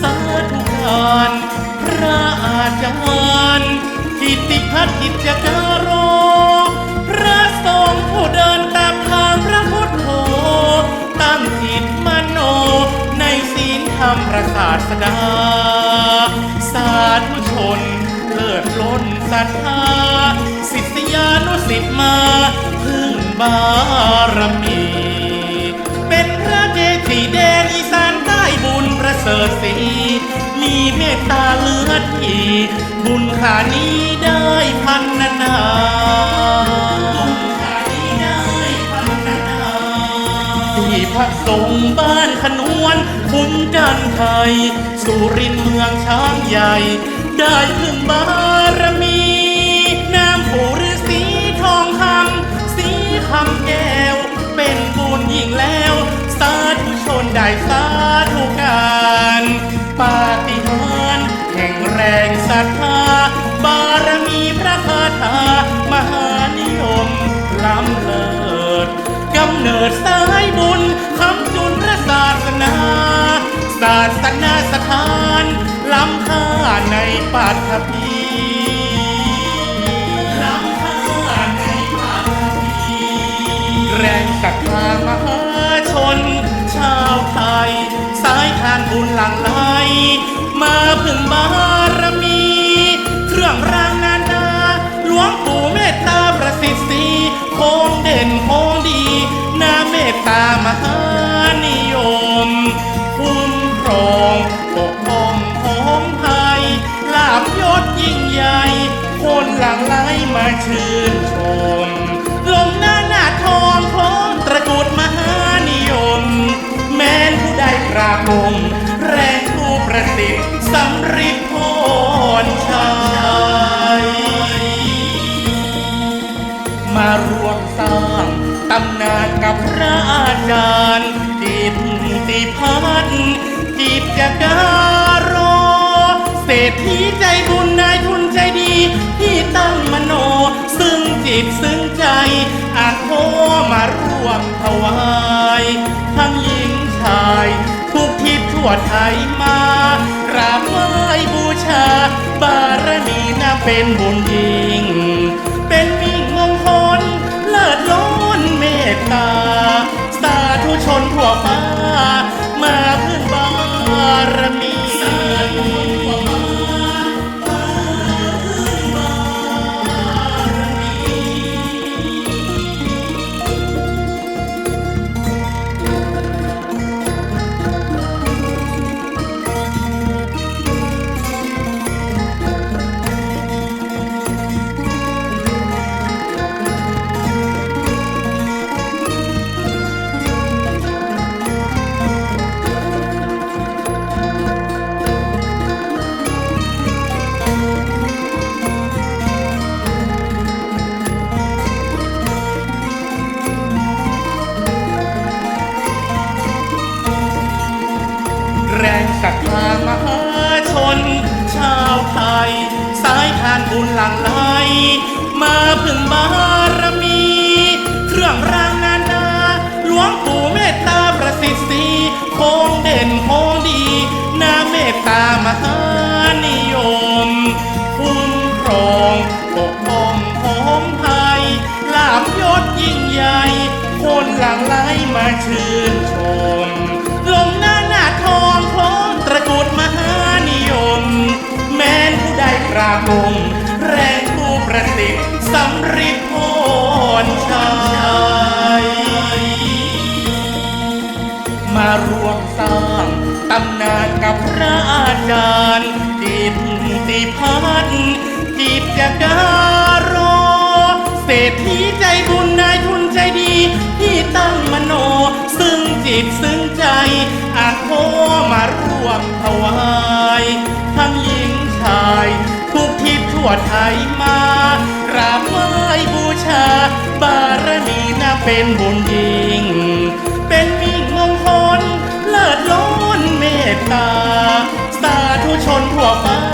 สาธุการพระอาจารย์กิติพัฒน์กิจการโร พระสงฆ์ผู้เดินตามทางพระพุทธโธตั้งจิตมโน ในศีลธรรมพระศาสดา สาธุชนเลิศล้นศรัทธาศิษยานุศิษย์มาพึ่งบารมี เป็นพระเกจิแดนอีสาน เสสี มีเมตตาเลือดทีบุญขานี้ได้พันนานาบุญขานี้ได้พันนานาที่พักสงบ้านขนวนคุ้มกันไทย สุรินทร์เมืองช้างใหญ่ ได้พึ่งบารมีน้ำปู่ฤาษีทองคำสีคำแก้ว เป็นบุญยิ่งแล้ว สาธุชนได้ รัทธาบารมีพระคาถามหานิยมล้ำเลิศกำเนิดสายบุญคำจุนพระศาสนา ศาสนาสถานล้ำค่าในปัตภีล้ำค่าในปัตภีแรงศรัทธามหาชน ชาวไทย สายทานบุญหลั่งไหลมาพึ่งบาร ไหลมาชื่นชมลงหน้าหน้าทองของตระกูลมหานิยม แม้นผู้ใดกราบลงแรงผู้ประสิทธิ์สำริดพรชัยมารวมสร้างตำนานกับพระอาจารย์กิตติพัฒน์กิจการโรเศรษฐี ทั่วไทยมากราบไหว้บูชา บารมีน่าเป็นบุญยิ่ง เป็นมิ่งมงคลเลิศล้นเมตตา สาธุชนทั่วฟ้า มาพึ่งบารมี ดกราบลงแรงผู้ประสิทธิ์สำริดพรชัยมารวมสร้างตำนานกับพระอาจารย์กิตติพัฒน์กิจการโรเศรษฐีใจบุญนายทุนใจดี ที่ตั้งมโน ซึ่งจิตซึ่งใจอาโทมาร่วมถวาย วไทยมากราบไหว้บูชา บารมีน่าเป็นบุญยิ่ง เป็นมิ่งมงคลเลิศล้นเมตตา สาธุชนทั่วฟ้า